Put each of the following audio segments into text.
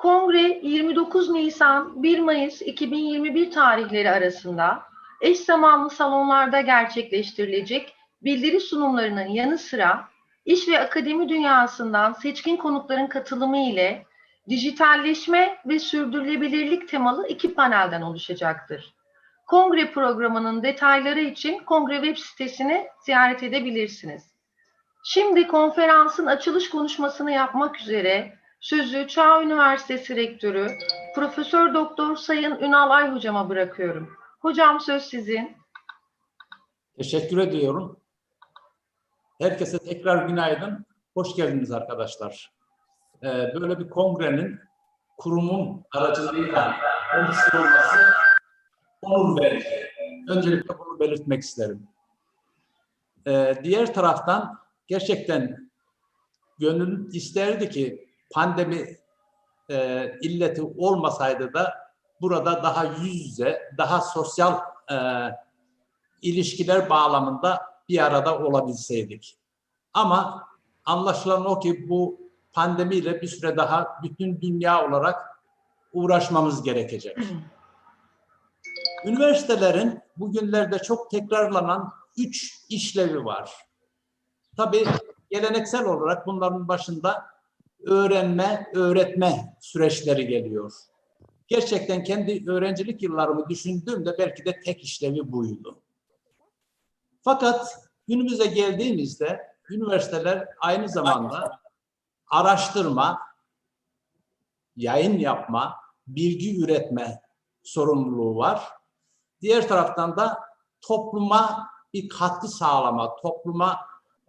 Kongre 29 Nisan 1 Mayıs 2021 tarihleri arasında eş zamanlı salonlarda gerçekleştirilecek bildiri sunumlarının yanı sıra iş ve akademi dünyasından seçkin konukların katılımı ile dijitalleşme ve sürdürülebilirlik temalı iki panelden oluşacaktır. Kongre programının detayları için kongre web sitesini ziyaret edebilirsiniz. Şimdi konferansın açılış konuşmasını yapmak üzere sözü Çağ Üniversitesi Rektörü Profesör Doktor Sayın Ünal Ay hocama bırakıyorum. Hocam söz sizin. Teşekkür ediyorum. Herkese tekrar günaydın. Hoş geldiniz arkadaşlar. Ee, böyle bir kongrenin kurumun aracılığıyla oluşturulması onur verici. Öncelikle bunu belirtmek isterim. Ee, diğer taraftan gerçekten gönül isterdi ki pandemi e, illeti olmasaydı da burada daha yüz yüze, daha sosyal e, ilişkiler bağlamında bir arada olabilseydik. Ama anlaşılan o ki bu pandemiyle bir süre daha bütün dünya olarak uğraşmamız gerekecek. Üniversitelerin bugünlerde çok tekrarlanan üç işlevi var. Tabii geleneksel olarak bunların başında öğrenme, öğretme süreçleri geliyor. Gerçekten kendi öğrencilik yıllarımı düşündüğümde belki de tek işlevi buydu. Fakat günümüze geldiğimizde üniversiteler aynı zamanda araştırma, yayın yapma, bilgi üretme sorumluluğu var. Diğer taraftan da topluma bir katkı sağlama, topluma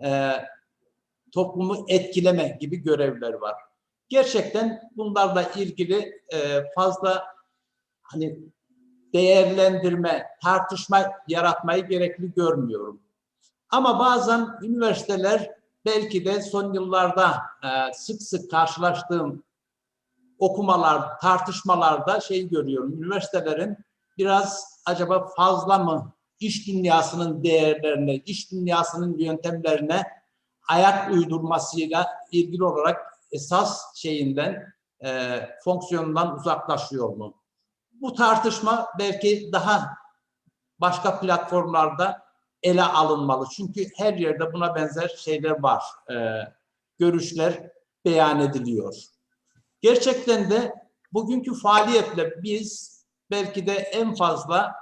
e, toplumu etkileme gibi görevler var. Gerçekten bunlarla ilgili e, fazla hani değerlendirme, tartışma yaratmayı gerekli görmüyorum. Ama bazen üniversiteler belki de son yıllarda e, sık sık karşılaştığım okumalar, tartışmalarda şey görüyorum. Üniversitelerin biraz acaba fazla mı iş dünyasının değerlerine, iş dünyasının yöntemlerine ayak uydurmasıyla ilgili olarak esas şeyinden, e, fonksiyonundan uzaklaşıyor mu? Bu tartışma belki daha başka platformlarda ele alınmalı. Çünkü her yerde buna benzer şeyler var. E, görüşler beyan ediliyor. Gerçekten de bugünkü faaliyetle biz belki de en fazla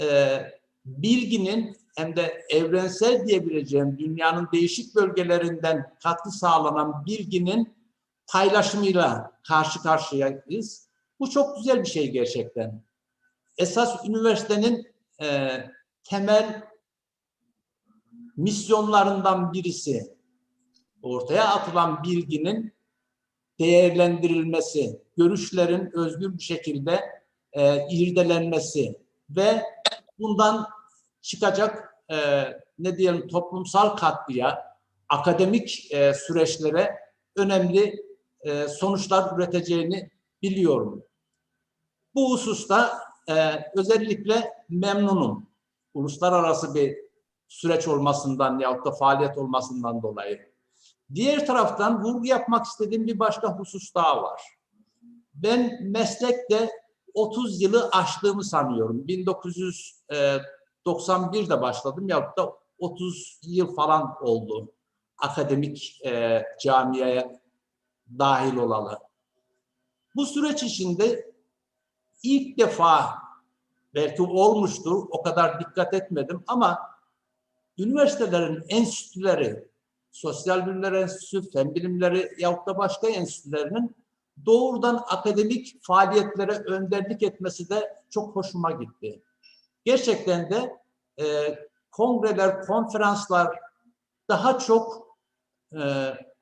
e, bilginin hem de evrensel diyebileceğim dünyanın değişik bölgelerinden katkı sağlanan bilginin paylaşımıyla karşı karşıyayız. Bu çok güzel bir şey gerçekten. Esas üniversitenin e, temel misyonlarından birisi ortaya atılan bilginin değerlendirilmesi, görüşlerin özgür bir şekilde e, irdelenmesi ve bundan çıkacak e, ne diyelim toplumsal katkıya, akademik e, süreçlere önemli e, sonuçlar üreteceğini biliyorum. Bu hususta e, özellikle memnunum. Uluslararası bir süreç olmasından yahut da faaliyet olmasından dolayı. Diğer taraftan vurgu yapmak istediğim bir başka husus daha var. Ben meslekte 30 yılı aştığımı sanıyorum. 1991'de başladım yahut da 30 yıl falan oldu akademik e, camiaya dahil olalı. Bu süreç içinde ilk defa belki olmuştur, o kadar dikkat etmedim ama üniversitelerin enstitüleri, sosyal bilimler enstitüsü, fen bilimleri yahut da başka enstitülerinin doğrudan akademik faaliyetlere önderlik etmesi de çok hoşuma gitti. Gerçekten de e, kongreler, konferanslar daha çok e,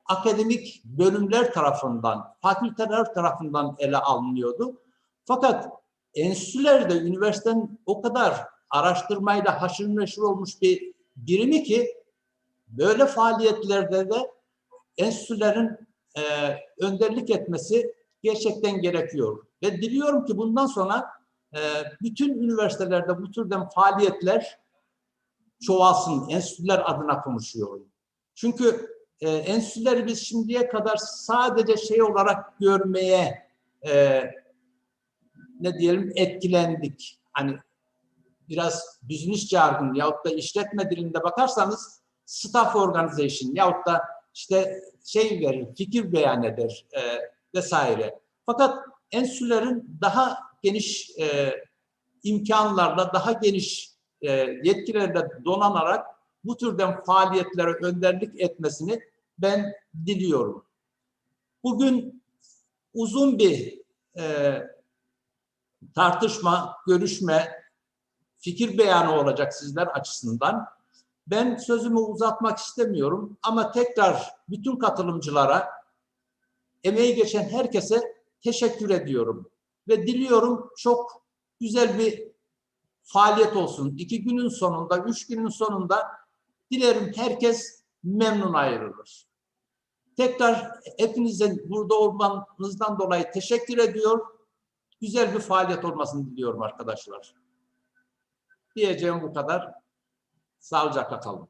akademik bölümler tarafından, fakülteler tarafından ele alınıyordu. Fakat enstitülerde üniversitenin o kadar araştırmayla haşır neşir olmuş bir birimi ki böyle faaliyetlerde de enstitülerin e, önderlik etmesi gerçekten gerekiyor. Ve diliyorum ki bundan sonra bütün üniversitelerde bu türden faaliyetler çoğalsın. Enstitüler adına konuşuyorum. Çünkü e, enstitüleri biz şimdiye kadar sadece şey olarak görmeye e, ne diyelim etkilendik. Hani biraz business jargon yahut da işletme dilinde bakarsanız staff organization yahut da işte şey verir, fikir beyan eder e, vesaire. Fakat enstitülerin daha geniş e, imkanlarla, daha geniş e, yetkilerle donanarak bu türden faaliyetlere önderlik etmesini ben diliyorum. Bugün uzun bir e, tartışma, görüşme, fikir beyanı olacak sizler açısından. Ben sözümü uzatmak istemiyorum ama tekrar bütün katılımcılara, emeği geçen herkese teşekkür ediyorum. Ve diliyorum çok güzel bir faaliyet olsun. İki günün sonunda, üç günün sonunda dilerim herkes memnun ayrılır. Tekrar hepinizin burada olmanızdan dolayı teşekkür ediyor. Güzel bir faaliyet olmasını diliyorum arkadaşlar. Diyeceğim bu kadar. Sağlıcakla kalın.